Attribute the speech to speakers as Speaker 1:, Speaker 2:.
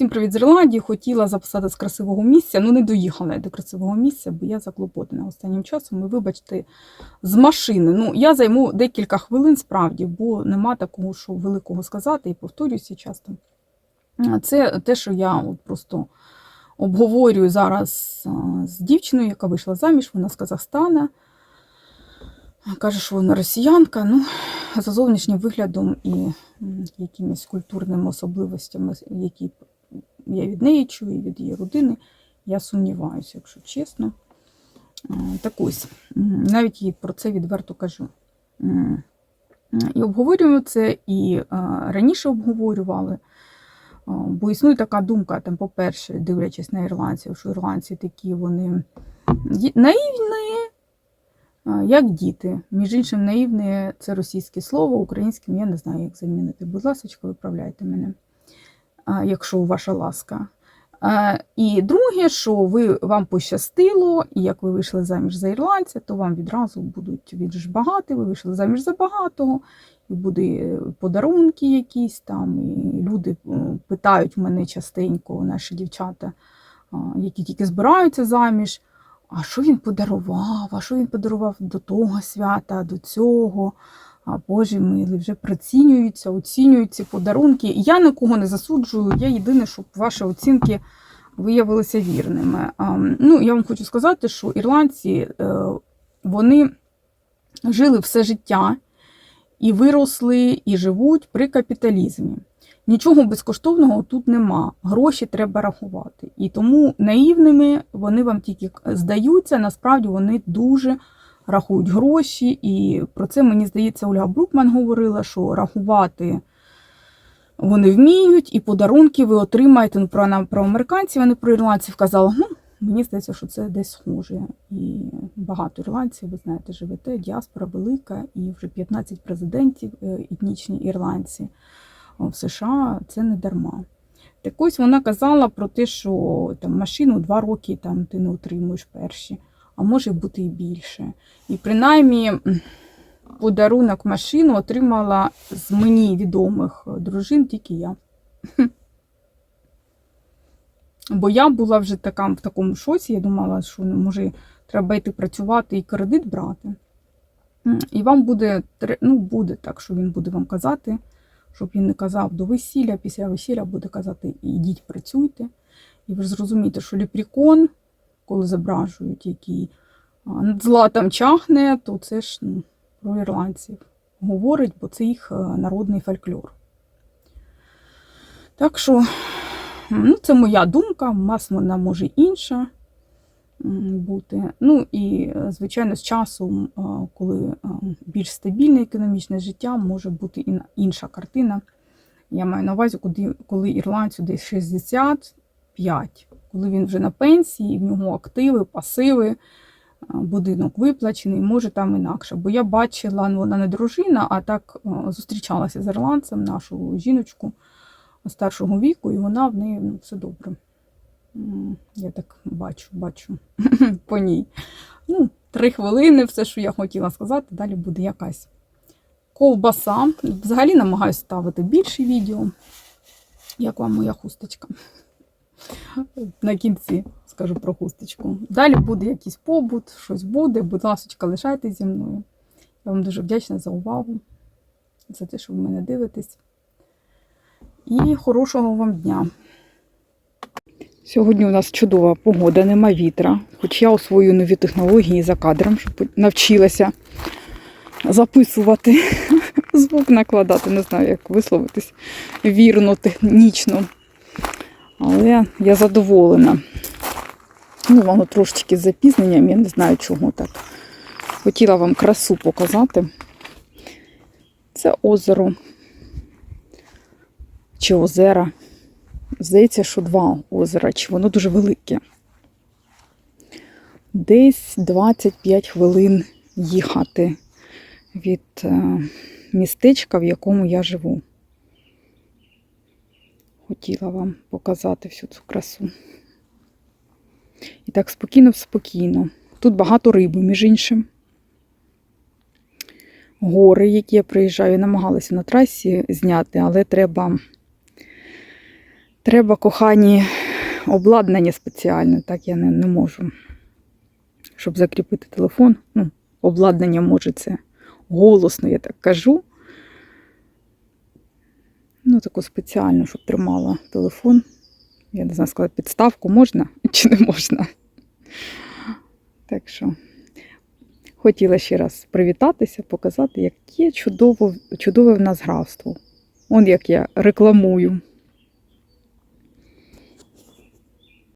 Speaker 1: Всім привіт з Ірландії. Хотіла записати з красивого місця, ну не доїхала я до красивого місця, бо я заклопотана останнім часом. І вибачте, з машини. Ну, я займу декілька хвилин справді, бо нема такого, що великого сказати, і повторююся часто. Це те, що я от просто обговорюю зараз з дівчиною, яка вийшла заміж, вона з Казахстана. Каже, що вона росіянка. Ну, за зовнішнім виглядом і якимись культурними особливостями, які я від неї чую, і від її родини, я сумніваюся, якщо чесно. Так ось, навіть їй про це відверто кажу. І обговорюємо це, і раніше обговорювали. Бо існує така думка, там, по-перше, дивлячись на ірландців, що ірландці такі вони наївні, як діти. Між іншим, наївне це російське слово, українським я не знаю, як замінити. Будь ласка, виправляйте мене, якщо ваша ласка. І друге, що ви, вам пощастило, і як ви вийшли заміж за ірландця, то вам відразу будуть багатий, ви вийшли заміж за багатого, і буде подарунки якісь там. І люди е, питають мене частенько, наші дівчата, які тільки збираються заміж. А що він подарував? А що він подарував до того свята, до цього? А Боже милий, вже прицінюються, оцінюють ці подарунки. Я нікого не засуджую. Я єдине, щоб ваші оцінки виявилися вірними. Ну, я вам хочу сказати, що ірландці е, вони жили все життя і виросли, і живуть при капіталізмі. Нічого безкоштовного тут нема. Гроші треба рахувати. І тому наївними вони вам тільки здаються. Насправді вони дуже рахують гроші. І про це мені здається, Ольга Брукман говорила, що рахувати вони вміють, і подарунки ви отримаєте. Ну, про про американців, а не про ірландців казала. Ну, мені здається, що це десь схоже. І багато ірландців, ви знаєте, живете, діаспора велика, і вже 15 президентів е, етнічні ірландці в США це не дарма. Так ось вона казала про те, що там машину два роки там ти не отримуєш перші, а може бути і більше. І принаймні подарунок машину отримала з мені відомих дружин тільки я. Бо я була вже така, в такому шоці, я думала, що ну, може треба йти працювати і кредит брати. І вам буде, ну, буде так, що він буде вам казати щоб він не казав до весілля, після весілля буде казати ідіть працюйте. І ви ж зрозумієте, що ліпрікон, коли зображують, який а, над златом чахне, то це ж ну, про ірландців говорить, бо це їх е, народний фольклор. Так що, ну, це моя думка, мас вона може інша бути. Ну і, е, звичайно, з часом, е, коли більш стабільне економічне життя, може бути інша картина. Я маю на увазі, коли ірландцю десь 65, коли він вже на пенсії, в нього активи, пасиви, е, будинок виплачений, може там інакше. Бо я бачила, ну вона не дружина, а так е, зустрічалася з ірландцем, нашу жіночку старшого віку, і вона в неї ну, все добре. Я так бачу, бачу по ній. Ну, три хвилини, все, що я хотіла сказати, далі буде якась ковбаса. Взагалі намагаюся ставити більше відео. Як вам моя хусточка? На кінці скажу про хусточку. Далі буде якийсь побут, щось буде. Будь ласка, лишайтесь зі мною. Я вам дуже вдячна за увагу, за те, що ви мене дивитесь. І хорошого вам дня! Сьогодні у нас чудова погода, нема вітра. Хоч я освоюю нові технології за кадром, щоб навчилася записувати, звук накладати, не знаю, як висловитись вірно, технічно. Але я задоволена. Ну, воно трошечки з запізненням, я не знаю, чого так. Хотіла вам красу показати. Це озеро чи озера. Здається, що два озера, чи воно дуже велике. Десь 25 хвилин їхати від е, містечка, в якому я живу. Хотіла вам показати всю цю красу. І так спокійно, спокійно. Тут багато риби, між іншим. Гори, які я приїжджаю, намагалася на трасі зняти, але треба Треба кохані обладнання спеціальне, так я не, не можу. Щоб закріпити телефон. Ну, обладнання може це голосно, я так кажу. Таку спеціальну, щоб тримала телефон. Я не знаю, сказати, підставку можна чи не можна. Так що хотіла ще раз привітатися, показати, яке чудово, чудове в нас графство. Он як я рекламую.